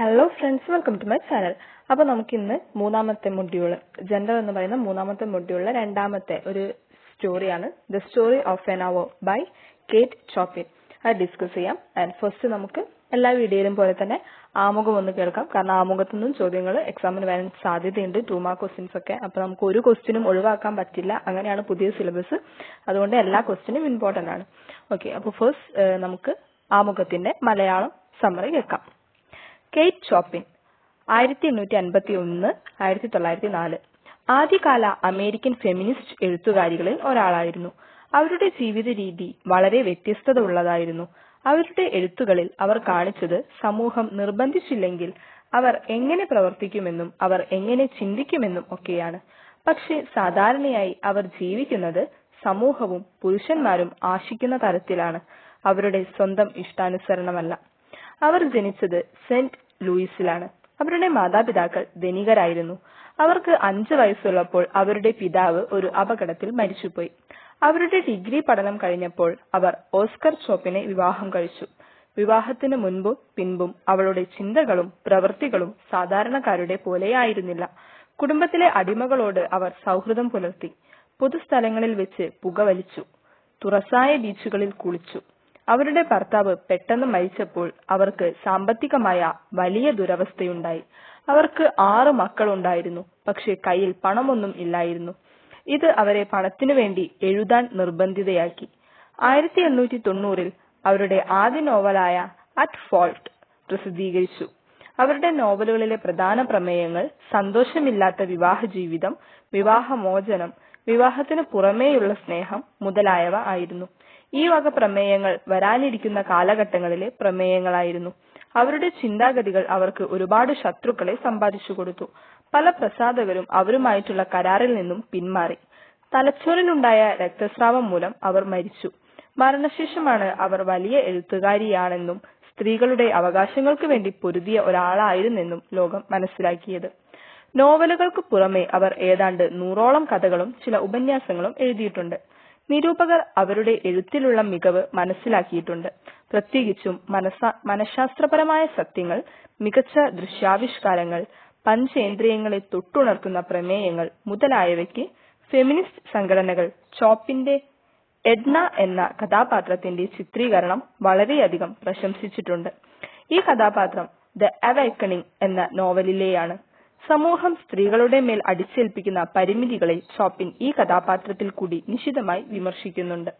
Hello friends welcome to my channel അപ്പൊ നമുക്ക് ഇന്ന് മൂന്നാമത്തെ മൊഡ്യൂൾ ജെൻഡർ എന്ന് പറയുന്ന മൂന്നാമത്തെ മൊഡ്യൂളിലെ രണ്ടാമത്തെ ഒരു സ്റ്റോറിയാണ് the story of an hour by Kate Chopin അത് ഡിസ്കസ് ചെയ്യാം. ആൻഡ് ഫസ്റ്റ് നമുക്ക് എല്ലാ വീഡിയോയിലും പോലെ തന്നെ ആമുഖം ഒന്ന് കേൾക്കാം. കാരണം ആമുഖത്തു നിന്നും ചോദ്യങ്ങൾ എക്സാമിന് വരാൻ സാധ്യതയുണ്ട്. ടു മാർക്ക് ക്വസ്റ്റ്യൻസ് ഒക്കെ. അപ്പൊ നമുക്ക് ഒരു ക്വസ്റ്റ്യനും ഒഴിവാക്കാൻ പറ്റില്ല. അങ്ങനെയാണ് പുതിയ സിലബസ് അതുകൊണ്ട് എല്ലാ ക്വസ്റ്റ്യനും ഇമ്പോർട്ടന്റ് ആണ്. ഓക്കെ അപ്പൊ ഫസ്റ്റ് നമുക്ക് ആമുഖത്തിന്റെ മലയാളം സമ്മറി കേൾക്കാം. കെയ്റ്റ് ചോപ്പിൻ ആയിരത്തി എണ്ണൂറ്റി അൻപത്തി ഒന്ന് ആയിരത്തി തൊള്ളായിരത്തി നാല് ആദ്യകാല അമേരിക്കൻ ഫെമിനിസ്റ്റ് എഴുത്തുകാരികളിൽ ഒരാളായിരുന്നു. അവരുടെ ജീവിത രീതി വളരെ വ്യത്യസ്തത ഉള്ളതായിരുന്നു അവരുടെ എഴുത്തുകളിൽ അവർ കാണിച്ചത് സമൂഹം നിർബന്ധിച്ചില്ലെങ്കിൽ അവർ എങ്ങനെ പ്രവർത്തിക്കുമെന്നും അവർ എങ്ങനെ ചിന്തിക്കുമെന്നും ഒക്കെയാണ്. പക്ഷെ സാധാരണയായി അവർ ജീവിക്കുന്നത് സമൂഹവും പുരുഷന്മാരും ആശിക്കുന്ന തരത്തിലാണ്. അവരുടെ സ്വന്തം ഇഷ്ടാനുസരണമല്ല. അവർ ജനിച്ചത് സെന്റ് ലൂയിസിലാണ്. അവരുടെ മാതാപിതാക്കൾ ധനികരായിരുന്നു. അവർക്ക് അഞ്ച് വയസ്സുള്ളപ്പോൾ അവരുടെ പിതാവ് ഒരു അപകടത്തിൽ മരിച്ചുപോയി. അവരുടെ ഡിഗ്രി പഠനം കഴിഞ്ഞപ്പോൾ അവർ ഓസ്കർ ചോപ്പിനെ വിവാഹം കഴിച്ചു. വിവാഹത്തിന് മുൻപും പിൻപും അവളുടെ ചിന്തകളും പ്രവൃത്തികളും സാധാരണക്കാരുടെ പോലെയായിരുന്നില്ല. കുടുംബത്തിലെ അടിമകളോട് അവർ സൗഹൃദം പുലർത്തി. പൊതുസ്ഥലങ്ങളിൽ വെച്ച് പുകവലിച്ചു. തുറസായ ബീച്ചുകളിൽ കുളിച്ചു. അവരുടെ ഭർത്താവ് പെട്ടെന്ന് മരിച്ചപ്പോൾ അവർക്ക് സാമ്പത്തികമായ വലിയ ദുരവസ്ഥയുണ്ടായി. അവർക്ക് ആറ് മക്കളുണ്ടായിരുന്നു പക്ഷെ കയ്യിൽ പണമൊന്നും ഇല്ലായിരുന്നു. ഇത് അവരെ പണത്തിനു വേണ്ടി എഴുതാൻ നിർബന്ധിതയാക്കി. ആയിരത്തി എണ്ണൂറ്റി തൊണ്ണൂറിൽ അവരുടെ ആദ്യ നോവലായ അറ്റ് ഫോൾട്ട് പ്രസിദ്ധീകരിച്ചു. അവരുടെ നോവലുകളിലെ പ്രധാന പ്രമേയങ്ങൾ സന്തോഷമില്ലാത്ത വിവാഹ ജീവിതം വിവാഹമോചനം വിവാഹത്തിന് പുറമേയുള്ള സ്നേഹം മുതലായവ ആയിരുന്നു. ഈ വക പ്രമേയങ്ങൾ വരാനിരിക്കുന്ന കാലഘട്ടങ്ങളിലെ പ്രമേയങ്ങളായിരുന്നു. അവരുടെ ചിന്താഗതികൾ അവർക്ക് ഒരുപാട് ശത്രുക്കളെ സമ്പാദിച്ചു കൊടുത്തു. പല പ്രസാധകരും അവരുമായിട്ടുള്ള കരാറിൽ നിന്നും പിന്മാറി. തലച്ചോറിലുണ്ടായ രക്തസ്രാവം മൂലം അവർ മരിച്ചു. മരണശേഷമാണ് അവർ വലിയ എഴുത്തുകാരിയാണെന്നും സ്ത്രീകളുടെ അവകാശങ്ങൾക്ക് വേണ്ടി പൊരുതിയ ഒരാളായിരുന്നെന്നും ലോകം മനസ്സിലാക്കിയത്. നോവലുകൾക്ക് പുറമെ അവർ ഏതാണ്ട് നൂറോളം കഥകളും ചില ഉപന്യാസങ്ങളും എഴുതിയിട്ടുണ്ട്. നിരൂപകർ അവരുടെ എഴുത്തിലുള്ള മികവ് മനസ്സിലാക്കിയിട്ടുണ്ട്. പ്രത്യേകിച്ചും മനശാസ്ത്രപരമായ സത്യങ്ങൾ മികച്ച ദൃശ്യാവിഷ്കാരങ്ങൾ പഞ്ചേന്ദ്രിയങ്ങളെ തൊട്ടുണർത്തുന്ന പ്രമേയങ്ങൾ മുതലായവയ്ക്ക് ഫെമിനിസ്റ്റ് സംഘടനകൾ ചോപ്പിന്റെ എഡ്ന എന്ന കഥാപാത്രത്തിന്റെ ചിത്രീകരണം വളരെയധികം പ്രശംസിച്ചിട്ടുണ്ട്. ഈ കഥാപാത്രം ദ അവൈക്കണിംഗ് എന്ന നോവലിലെയാണ് സമൂഹം സ്ത്രീകളുടെ മേൽ അടിച്ചേൽപ്പിക്കുന്ന പരിമിതികളെ ചോപ്പിൻ ഈ കഥാപാത്രത്തിൽ കൂടി നിശിതമായി വിമർശിക്കുന്നുണ്ട്.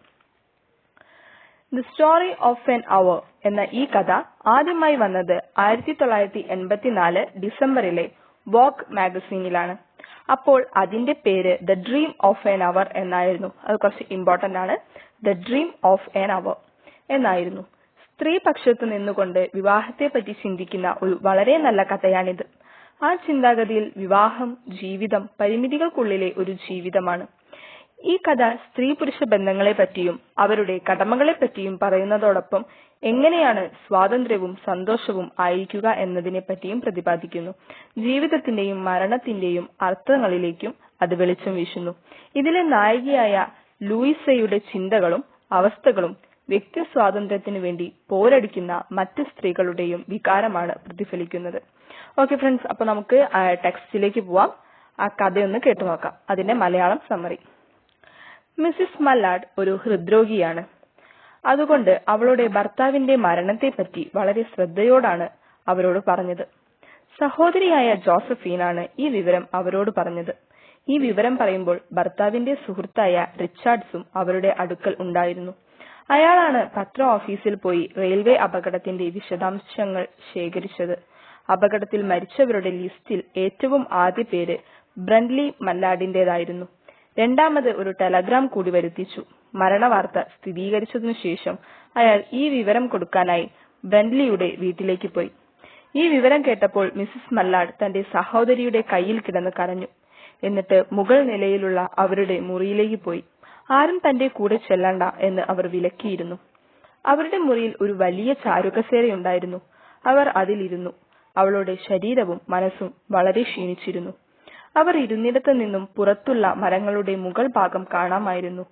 The story of an hour എന്ന ഈ കഥ ആദ്യമായി വന്നത് ആയിരത്തി തൊള്ളായിരത്തി എൺപത്തിനാല് ഡിസംബറിലെ വോക്ക് മാഗസീനിലാണ്. അപ്പോൾ അതിന്റെ പേര് the dream of an hour എന്നായിരുന്നു. അത് കുറച്ച് ഇമ്പോർട്ടന്റ് ആണ്. The dream of an hour എന്നായിരുന്നു. സ്ത്രീ പക്ഷത്ത് നിന്നുകൊണ്ട് വിവാഹത്തെ പറ്റി ചിന്തിക്കുന്ന ഒരു വളരെ നല്ല കഥയാണിത്. ആ ചിന്താഗതിയിൽ വിവാഹം ജീവിതം പരിമിതികൾക്കുള്ളിലെ ഒരു ജീവിതമാണ്. ഈ കഥ സ്ത്രീ പുരുഷ ബന്ധങ്ങളെ പറ്റിയും അവരുടെ കടമകളെ പറ്റിയും പറയുന്നതോടൊപ്പം എങ്ങനെയാണ് സ്വാതന്ത്ര്യവും സന്തോഷവും ആയിരിക്കുക എന്നതിനെ പറ്റിയും പ്രതിപാദിക്കുന്നു. ജീവിതത്തിന്റെയും മരണത്തിന്റെയും അർത്ഥങ്ങളിലേക്കും അത് വെളിച്ചം വീശുന്നു. ഇതിലെ നായികയായ ലൂയിസയുടെ ചിന്തകളും അവസ്ഥകളും വ്യക്തി സ്വാതന്ത്ര്യത്തിനു വേണ്ടി പോരടിക്കുന്ന മറ്റ് സ്ത്രീകളുടെയും വികാരമാണ് പ്രതിഫലിക്കുന്നത്. ഓക്കെ ഫ്രണ്ട്സ് അപ്പൊ നമുക്ക് ടെക്സ്റ്റിലേക്ക് പോവാം. ആ കഥയൊന്ന് കേട്ടു നോക്കാം. അതിന്റെ മലയാളം സമ്മറി മിസ്സിസ് മല്ലാഡ് ഒരു ഹൃദ്രോഗിയാണ്. അതുകൊണ്ട് അവളുടെ ഭർത്താവിന്റെ മരണത്തെപ്പറ്റി വളരെ ശ്രദ്ധയോടാണ് അവരോട് പറഞ്ഞത്. സഹോദരിയായ ജോസഫീനാണ് ഈ വിവരം അവരോട് പറഞ്ഞത്. ഈ വിവരം പറയുമ്പോൾ ഭർത്താവിന്റെ സുഹൃത്തായ റിച്ചാർഡ്സും അവരുടെ അടുക്കൽ ഉണ്ടായിരുന്നു. അയാളാണ് പത്ര ഓഫീസിൽ പോയി റെയിൽവേ അപകടത്തിന്റെ വിശദാംശങ്ങൾ ശേഖരിച്ചത്. അപകടത്തിൽ മരിച്ചവരുടെ ലിസ്റ്റിൽ ഏറ്റവും ആദ്യ പേര് ബ്രൻലി മല്ലാടിന്റേതായിരുന്നു രണ്ടാമത് ഒരു ടെലഗ്രാം കൂടി വരുത്തിച്ചു. മരണവാർത്ത സ്ഥിരീകരിച്ചതിനു ശേഷം അയാൾ ഈ വിവരം കൊടുക്കാനായി ബ്രൻലിയുടെ വീട്ടിലേക്ക് പോയി. ഈ വിവരം കേട്ടപ്പോൾ മിസസ് മല്ലാഡ് തന്റെ സഹോദരിയുടെ കയ്യിൽ കിടന്ന് കരഞ്ഞു. എന്നിട്ട് മുകൾ നിലയിലുള്ള അവരുടെ മുറിയിലേക്ക് പോയി. ആരും തന്റെ കൂടെ ചെല്ലണ്ട എന്ന് അവർ വിലക്കിയിരുന്നു. അവരുടെ മുറിയിൽ ഒരു വലിയ ചാരുകസേരയുണ്ടായിരുന്നു. അവർ അതിലിരുന്നു. അവളുടെ ശരീരവും മനസ്സും വളരെ ക്ഷീണിച്ചിരുന്നു. അവർ ഇരുന്നിടത്ത് നിന്നും പുറത്തുള്ള മരങ്ങളുടെ മുകൾ ഭാഗം കാണാമായിരുന്നു.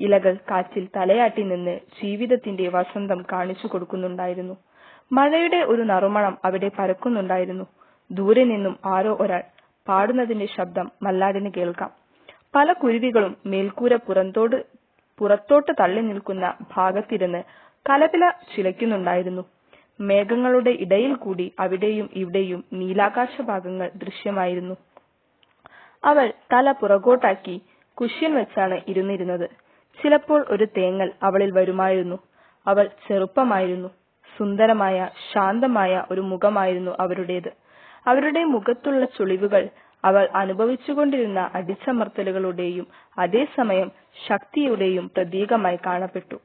ഇലകൾ കാറ്റിൽ തലയാട്ടി നിന്ന് ജീവിതത്തിന്റെ വസന്തം കാണിച്ചു കൊടുക്കുന്നുണ്ടായിരുന്നു. മഴയുടെ ഒരു നറുമണം അവിടെ പരക്കുന്നുണ്ടായിരുന്നു. ദൂരെ നിന്നും ആരോ ഒരാൾ പാടുന്നതിന്റെ ശബ്ദം മല്ലാടിന് കേൾക്കാം. പല കുരുവികളും മേൽക്കൂര പുറത്തോട്ട് തള്ളി നിൽക്കുന്ന ഭാഗത്തിരുന്ന് കലപില ചിലയ്ക്കുന്നുണ്ടായിരുന്നു. മേഘങ്ങളുടെ ഇടയിൽ കൂടി അവിടെയും ഇവിടെയും നീലാകാശ ഭാഗങ്ങൾ ദൃശ്യമായിരുന്നു. അവൾ തല പുറകോട്ടാക്കി കുഷ്യൻ വെച്ചാണ് ഇരുന്നിരുന്നത്. ചിലപ്പോൾ ഒരു തേങ്ങൽ അവളിൽ വരുമായിരുന്നു. അവൾ ചെറുപ്പമായിരുന്നു. സുന്ദരമായ ശാന്തമായ ഒരു മുഖമായിരുന്നു അവരുടേത്. അവരുടെ മുഖത്തുള്ള ചുളിവുകൾ അവൾ അനുഭവിച്ചുകൊണ്ടിരുന്ന അടിച്ചമർത്തലുകളുടെയും അതേസമയം ശക്തിയുടെയും പ്രതീകമായി കാണപ്പെട്ടു.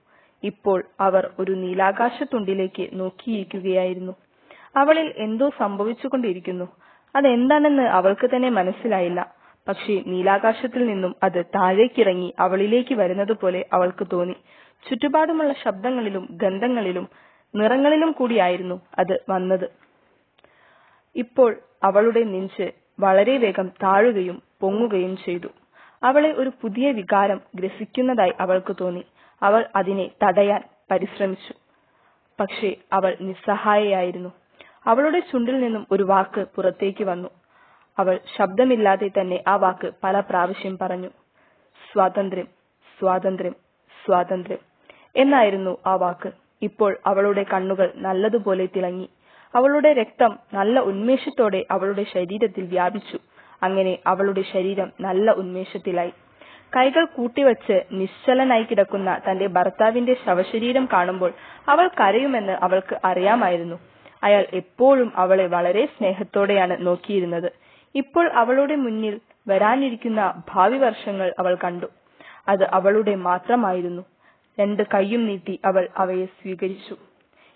ഇപ്പോൾ അവർ ഒരു നീലാകാശത്തുണ്ടിലേക്ക് നോക്കിയിരിക്കുകയായിരുന്നു. അവളിൽ എന്തോ സംഭവിച്ചുകൊണ്ടിരിക്കുന്നു. അതെന്താണെന്ന് അവൾക്ക് തന്നെ മനസ്സിലായില്ല. പക്ഷേ നീലാകാശത്തിൽ നിന്നും അത് താഴേക്കിറങ്ങി അവളിലേക്ക് വരുന്നതുപോലെ അവൾക്ക് തോന്നി. ചുറ്റുപാടുമുള്ള ശബ്ദങ്ങളിലും ഗന്ധങ്ങളിലും നിറങ്ങളിലും കൂടിയായിരുന്നു അത് വന്നത്. ഇപ്പോൾ അവളുടെ നെഞ്ച് വളരെ വേഗം താഴുകയും പൊങ്ങുകയും ചെയ്തു. അവളെ ഒരു പുതിയ വികാരം ഗ്രസിക്കുന്നതായി അവൾക്ക് തോന്നി. അവൾ അതിനെ തടയാൻ പരിശ്രമിച്ചു. പക്ഷേ അവൾ നിസ്സഹായയായിരുന്നു. അവളുടെ ചുണ്ടിൽ നിന്നും ഒരു വാക്ക് പുറത്തേക്ക് വന്നു. അവൾ ശബ്ദമില്ലാതെ തന്നെ ആ വാക്ക് പല പ്രാവശ്യം പറഞ്ഞു. സ്വാതന്ത്ര്യം സ്വാതന്ത്ര്യം സ്വാതന്ത്ര്യം എന്നായിരുന്നു ആ വാക്ക്. ഇപ്പോൾ അവളുടെ കണ്ണുകൾ നല്ലതുപോലെ തിളങ്ങി. അവളുടെ രക്തം നല്ല ഉന്മേഷത്തോടെ അവളുടെ ശരീരത്തിൽ വ്യാപിച്ചു. അങ്ങനെ അവളുടെ ശരീരം നല്ല ഉന്മേഷത്തിലായി. കൈകൾ കൂട്ടിവച്ച് നിശ്ചലനായി കിടക്കുന്ന തന്റെ ഭർത്താവിന്റെ ശവശരീരം കാണുമ്പോൾ അവൾ കരയുമെന്ന് അവൾക്ക് അറിയാമായിരുന്നു. അയാൾ എപ്പോഴും അവളെ വളരെ സ്നേഹത്തോടെയാണ് നോക്കിയിരുന്നത്. ഇപ്പോൾ അവളുടെ മുന്നിൽ വരാനിരിക്കുന്ന ഭാവി വർഷങ്ങൾ അവൾ കണ്ടു. അത് അവളുടെ മാത്രമായിരുന്നു. രണ്ട് കൈയും നീട്ടി അവൾ അവയെ സ്വീകരിച്ചു.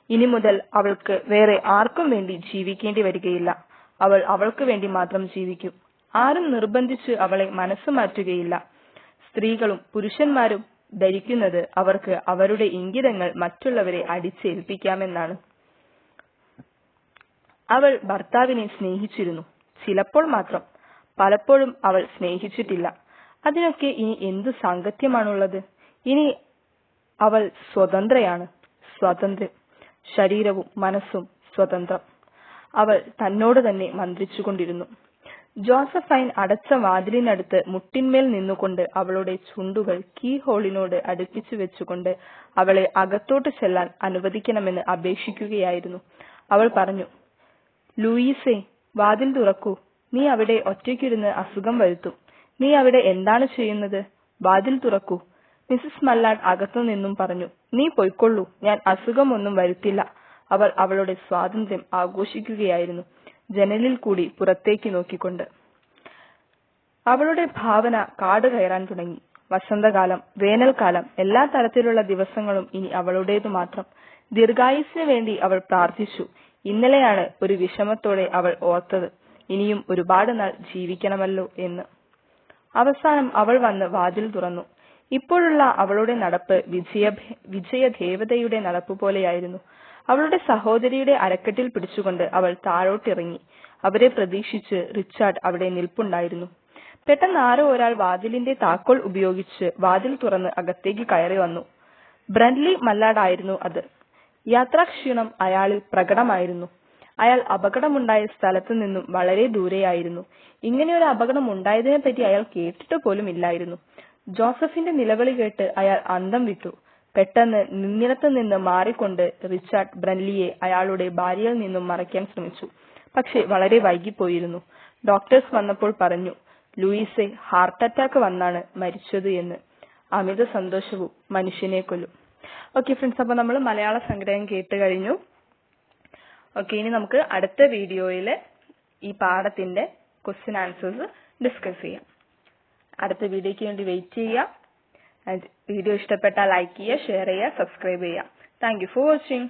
ഇനി മുതൽ അവൾക്ക് വേറെ ആർക്കും വേണ്ടി ജീവിക്കേണ്ടി വരികയില്ല. അവൾ അവൾക്ക് വേണ്ടി മാത്രം ജീവിക്കും. ആരും നിർബന്ധിച്ച് അവളെ മനസ്സ് മാറ്റുകയില്ല. സ്ത്രീകളും പുരുഷന്മാരും ധരിക്കുന്നത് അവർക്ക് അവരുടെ ഇംഗിതങ്ങൾ മറ്റുള്ളവരെ അടിച്ചേൽപ്പിക്കാമെന്നാണ്. അവൾ ഭർത്താവിനെ സ്നേഹിച്ചിരുന്നു. ചിലപ്പോൾ മാത്രം. പലപ്പോഴും അവൾ സ്നേഹിച്ചിട്ടില്ല. അതിനൊക്കെ ഇനി എന്തു സാങ്കത്യമാണുള്ളത്? ഇനി അവൾ സ്വതന്ത്രയാണ്. സ്വാതന്ത്ര്യം ശരീരവും മനസ്സും സ്വതന്ത്രം. അവൾ തന്നോട് തന്നെ മന്ത്രിച്ചുകൊണ്ടിരുന്നു. ജോസഫൈൻ അടച്ച വാതിലിനടുത്ത് മുട്ടിന്മേൽ നിന്നുകൊണ്ട് അവളുടെ ചുണ്ടുകൾ കീ ഹോളിനോട് അടുപ്പിച്ചു വെച്ചുകൊണ്ട് അവളെ അകത്തോട്ട് ചെല്ലാൻ അനുവദിക്കണമെന്ന് അപേക്ഷിക്കുകയായിരുന്നു. അവൾ പറഞ്ഞു ലൂയിസേ വാതിൽ തുറക്കൂ. നീ അവിടെ ഒറ്റയ്ക്കിരുന്ന് അസുഖം വരുത്തും. നീ അവിടെ എന്താണ് ചെയ്യുന്നത്? വാതിൽ തുറക്കൂ. മിസസ് മല്ലാഡ് അകത്തു നിന്നും പറഞ്ഞു നീ പൊയ്ക്കൊള്ളൂ. ഞാൻ അസുഖമൊന്നും വരുത്തില്ല. അവർ അവളുടെ സ്വാതന്ത്ര്യം ആഘോഷിക്കുകയായിരുന്നു. ജനലിൽ കൂടി പുറത്തേക്ക് നോക്കിക്കൊണ്ട്. അവളുടെ ഭാവന കാട് കയറാൻ തുടങ്ങി. വസന്തകാലം വേനൽക്കാലം എല്ലാ തരത്തിലുള്ള ദിവസങ്ങളും ഇനി അവളുടേതു മാത്രം. ദീർഘായുസിന് വേണ്ടി അവൾ പ്രാർത്ഥിച്ചു. ഇന്നലെയാണ് ഒരു വിഷമത്തോടെ അവൾ ഓർത്തത്. ഇനിയും ഒരുപാട് നാൾ ജീവിക്കണമല്ലോ എന്ന്. അവസാനം അവൾ വന്ന് വാതിൽ തുറന്നു. ഇപ്പോഴുള്ള അവളുടെ നടപ്പ് വിജയ വിജയദേവതയുടെ നടപ്പ് പോലെയായിരുന്നു. അവളുടെ സഹോദരിയുടെ അരക്കെട്ടിൽ പിടിച്ചുകൊണ്ട് അവൾ താഴോട്ടിറങ്ങി. അവരെ പ്രതീക്ഷിച്ച് റിച്ചാർഡ് അവിടെ നിൽപ്പുണ്ടായിരുന്നു. പെട്ടെന്ന് ആരോ ഒരാൾ വാതിലിന്റെ താക്കോൽ ഉപയോഗിച്ച് വാതിൽ തുറന്ന് അകത്തേക്ക് കയറി വന്നു. ബ്രൻലി മല്ലാടായിരുന്നു അത്. യാത്രാക്ഷീണം അയാളിൽ പ്രകടമായിരുന്നു. അയാൾ അപകടമുണ്ടായ സ്ഥലത്തു നിന്നും വളരെ ദൂരെയായിരുന്നു. ഇങ്ങനെയൊരു അപകടം ഉണ്ടായതിനെ പറ്റി അയാൾ കേട്ടിട്ട് പോലും ഇല്ലായിരുന്നു. ജോസഫിന്റെ നിലവിളി കേട്ട് അയാൾ അന്തം വിട്ടു. പെട്ടെന്ന് നിന്നിടത്ത് നിന്ന് മാറിക്കൊണ്ട് റിച്ചാർഡ് ബ്രൻലിയെ അയാളുടെ ഭാര്യയിൽ നിന്നും മറയ്ക്കാൻ ശ്രമിച്ചു. പക്ഷേ വളരെ വൈകിപ്പോയിരുന്നു. ഡോക്ടേഴ്സ് വന്നപ്പോൾ പറഞ്ഞു ലൂയിസെ ഹാർട്ട് അറ്റാക്ക് വന്നാണ് മരിച്ചത് എന്ന്. അമിത സന്തോഷവും മനുഷ്യനെ കൊല്ലും. ഓക്കെ ഫ്രണ്ട്സ് അപ്പൊ നമ്മൾ മലയാള സംഗ്രഹം കേട്ട് കഴിഞ്ഞു. ഓക്കെ ഇനി നമുക്ക് അടുത്ത വീഡിയോയിൽ ഈ പാഠത്തിന്റെ ക്വസ്റ്റ്യൻ ആൻസേഴ്സ് ഡിസ്കസ് ചെയ്യാം. അടുത്ത വീഡിയോയ്ക്ക് വേണ്ടി വെയിറ്റ് ആൻഡ് വീഡിയോ ഇഷ്ടപ്പെട്ടാൽ ലൈക്ക് ചെയ്യുക ഷെയർ ചെയ്യുക സബ്സ്ക്രൈബ് ചെയ്യുക. Thank you for watching